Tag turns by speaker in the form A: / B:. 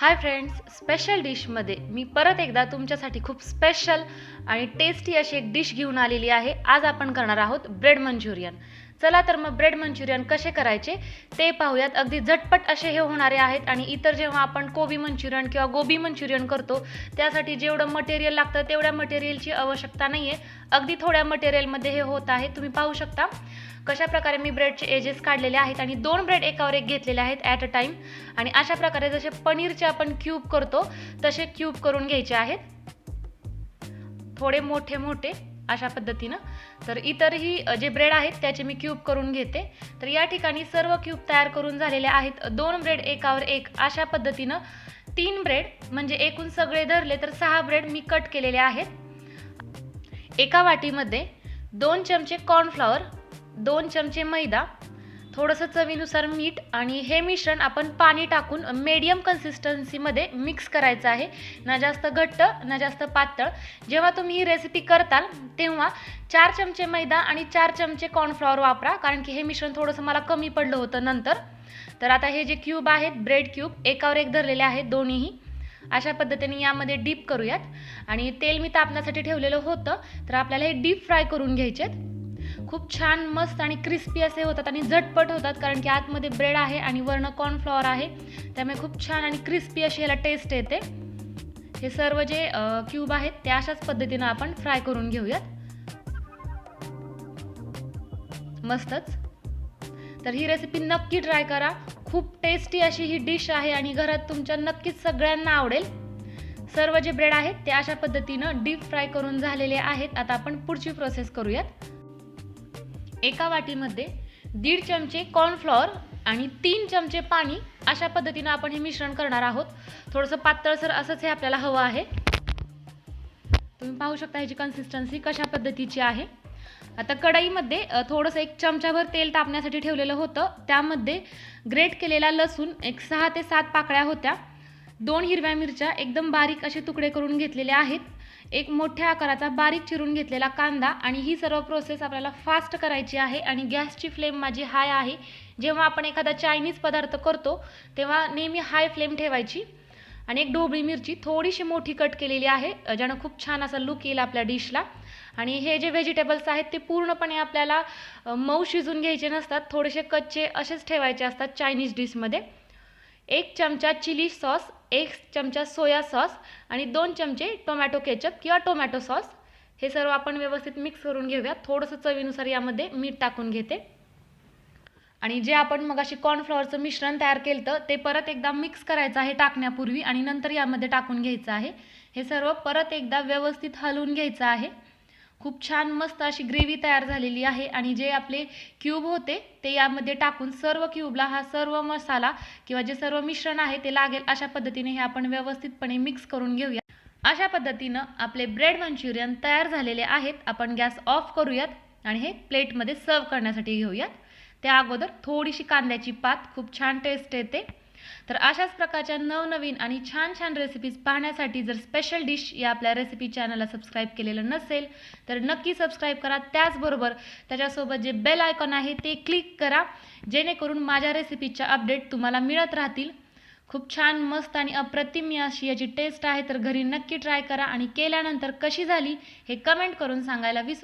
A: Hi friends special डिशमध्ये मी परत एकदा तुमच्यासाठी खूप स्पेशल आणि टेस्टी अशी एक डिश घेऊन आलेली आहे. आज आपण करणार आहोत ब्रेड मंचुरियन. चला तर मग ब्रेड मंचुरियन कसे करायचे ते पाहूयात. अगदी झटपट असे हे होणारे आहेत आणि इतर जेव्हा आपण कोबी मंचुरियन किंवा गोबी मंचुरियन करतो त्यासाठी जेवढं मटेरियल लागतं तेवढ्या मटेरियलची आवश्यकता नाही आहे अगदी थोड्या मटेरियलमध्ये हे होत आहे. तुम्ही पाहू शकता कशा प्रकारे मी ब्रेडचे एजेस काढलेले आहेत आणि दोन ब्रेड एकावर एक घेतलेले आहेत ॲट अ टाईम आणि अशा प्रकारे जसे पनीरचे आपण क्यूब करतो तसे क्यूब करून घ्यायचे आहेत. थोडे मोठे मोठे. अशा पद्धतीनं. तर इतरही जे ब्रेड आहेत त्याचे मी क्यूब करून घेते. तर या ठिकाणी सर्व क्यूब तयार करून झालेले आहेत. दोन ब्रेड एकावर एक. अशा पद्धतीनं तीन ब्रेड म्हणजे एकूण सगळे धरले तर सहा ब्रेड मी कट केलेले आहेत. एका वाटीमध्ये दोन चमचे कॉर्नफ्लॉवर दोन चमचे मैदा थोडंसं चवीनुसार मीठ आणि हे मिश्रण आपण पाणी टाकून मीडियम कन्सिस्टन्सीमध्ये मिक्स करायचं आहे. ना जास्त घट्ट ना जास्त पातळ. जेव्हा तुम्ही ही रेसिपी करताल तेव्हा चार चमचे मैदा आणि चार चमचे कॉर्नफ्लॉवर वापरा कारण की हे मिश्रण थोडंसं मला कमी पडलं होतं नंतर. तर आता हे जे क्यूब आहेत ब्रेड क्यूब एकावर एक धरलेले आहेत दोन्हीही. अशा पद्धतीने यामध्ये डीप करूयात. आणि तेल मी तापण्यासाठी ठेवलेलं होतं तर आपल्याला हे डीप फ्राय करून घ्यायचेत. खूप छान मस्त आणि क्रिस्पी असे होतात आणि झटपट होतात कारण की आतमध्ये ब्रेड आहे आणि वर्ण कॉर्नफ्लॉवर आहे. त्यामुळे खूप छान आणि क्रिस्पी अशी ह्याला टेस्ट येते. हे सर्व जे क्यूब आहेत ते अशाच पद्धतीनं आपण फ्राय करून घेऊयात. मस्तच. तर ही रेसिपी नक्की ट्राय करा. खूप टेस्टी अशी ही डिश आहे आणि घरात तुमच्या नक्कीच सगळ्यांना आवडेल. सर्व जे ब्रेड आहेत ते अशा पद्धतीनं डीप फ्राय करून झालेले आहेत. आता आपण पुढची प्रोसेस करूयात. एका वाटीमध्ये दीड चमचे कॉर्नफ्लॉवर आणि तीन चमचे पाणी अशा पद्धतीनं आपण हे मिश्रण करणार आहोत. थोडंसं पातळसर असंच हे आपल्याला हवं आहे. तुम्ही पाहू शकता ह्याची कन्सिस्टन्सी कशा पद्धतीची आहे. आता कढईमध्ये थोडंसं एक चमचाभर तेल तापण्यासाठी ठेवलेलं होतं. त्यामध्ये ग्रेट केलेला लसूण एक सहा ते सात पाकळ्या होत्या. दोन हिरव्या मिरच्या एकदम बारीक असे तुकडे करून घेतलेले आहेत. एक मोठ्या आकाराचा बारीक चिरून घेतलेला कांदा आणि ही सर्व प्रोसेस आपल्याला फास्ट करायची आहे आणि गॅसची फ्लेम माझी हाय आहे. जेव्हा आपण एखादा चायनीज पदार्थ करतो तेव्हा नेहमी हाय फ्लेम ठेवायची. आणि एक ढोबळी मिरची थोडीशी मोठी कट केलेली आहे ज्यानं खूप छान असा लुक येईल आपल्या डिशला आणि हे जे व्हेजिटेबल्स आहेत ते पूर्णपणे आपल्याला मऊ शिजून घ्यायचे नसतात. थोडेसे कच्चे असेच ठेवायचे असतात चायनीज डिशमध्ये एक चमचा चिली सॉस एक चमचा सोया सॉस आणि दोन चमचे टोमॅटो केचप किंवा टोमॅटो सॉस. हे सर्व आपण व्यवस्थित मिक्स करून घेऊया थोडंसं चवीनुसार यामध्ये मीठ टाकून घेते. आणि जे आपण मग अशी कॉर्नफ्लॉवरचं मिश्रण तयार केलं तर ते परत एकदा मिक्स करायचं आहे टाकण्यापूर्वी आणि नंतर यामध्ये टाकून घ्यायचं आहे. हे सर्व परत एकदा व्यवस्थित हलवून घ्यायचं आहे. खूप छान मस्त अशी ग्रेव्ही तयार झालेली आहे आणि जे आपले क्यूब होते ते यामध्ये टाकून सर्व क्यूबला हा सर्व मसाला किंवा जे सर्व मिश्रण आहे ते लागेल अशा पद्धतीने हे आपण व्यवस्थितपणे मिक्स करून घेऊया. अशा पद्धतीनं आपले ब्रेड मंचुरियन तयार झालेले आहेत आपण गॅस ऑफ करूयात आणि हे प्लेटमध्ये सर्व करण्यासाठी घेऊयात. त्या अगोदर थोडीशी कांद्याची पात खूप छान टेस्ट येते. तर अशाच प्रकारच्या नवनवीन आणि छान छान रेसिपीज पाहण्यासाठी जर स्पेशल डिश या आपल्या रेसिपी चॅनलला सबस्क्राईब केलेलं नसेल तर नक्की सबस्क्राईब करा. त्याचबरोबर त्याच्यासोबत जे बेल आयकॉन आहे ते क्लिक करा. जेणेकरून माझ्या रेसिपीच्या अपडेट तुम्हाला मिळत राहतील. खूप छान मस्त आणि अप्रतिम अशी याची टेस्ट आहे तर घरी नक्की ट्राय करा. आणि केल्यानंतर कशी झाली हे कमेंट करून सांगायला विसरू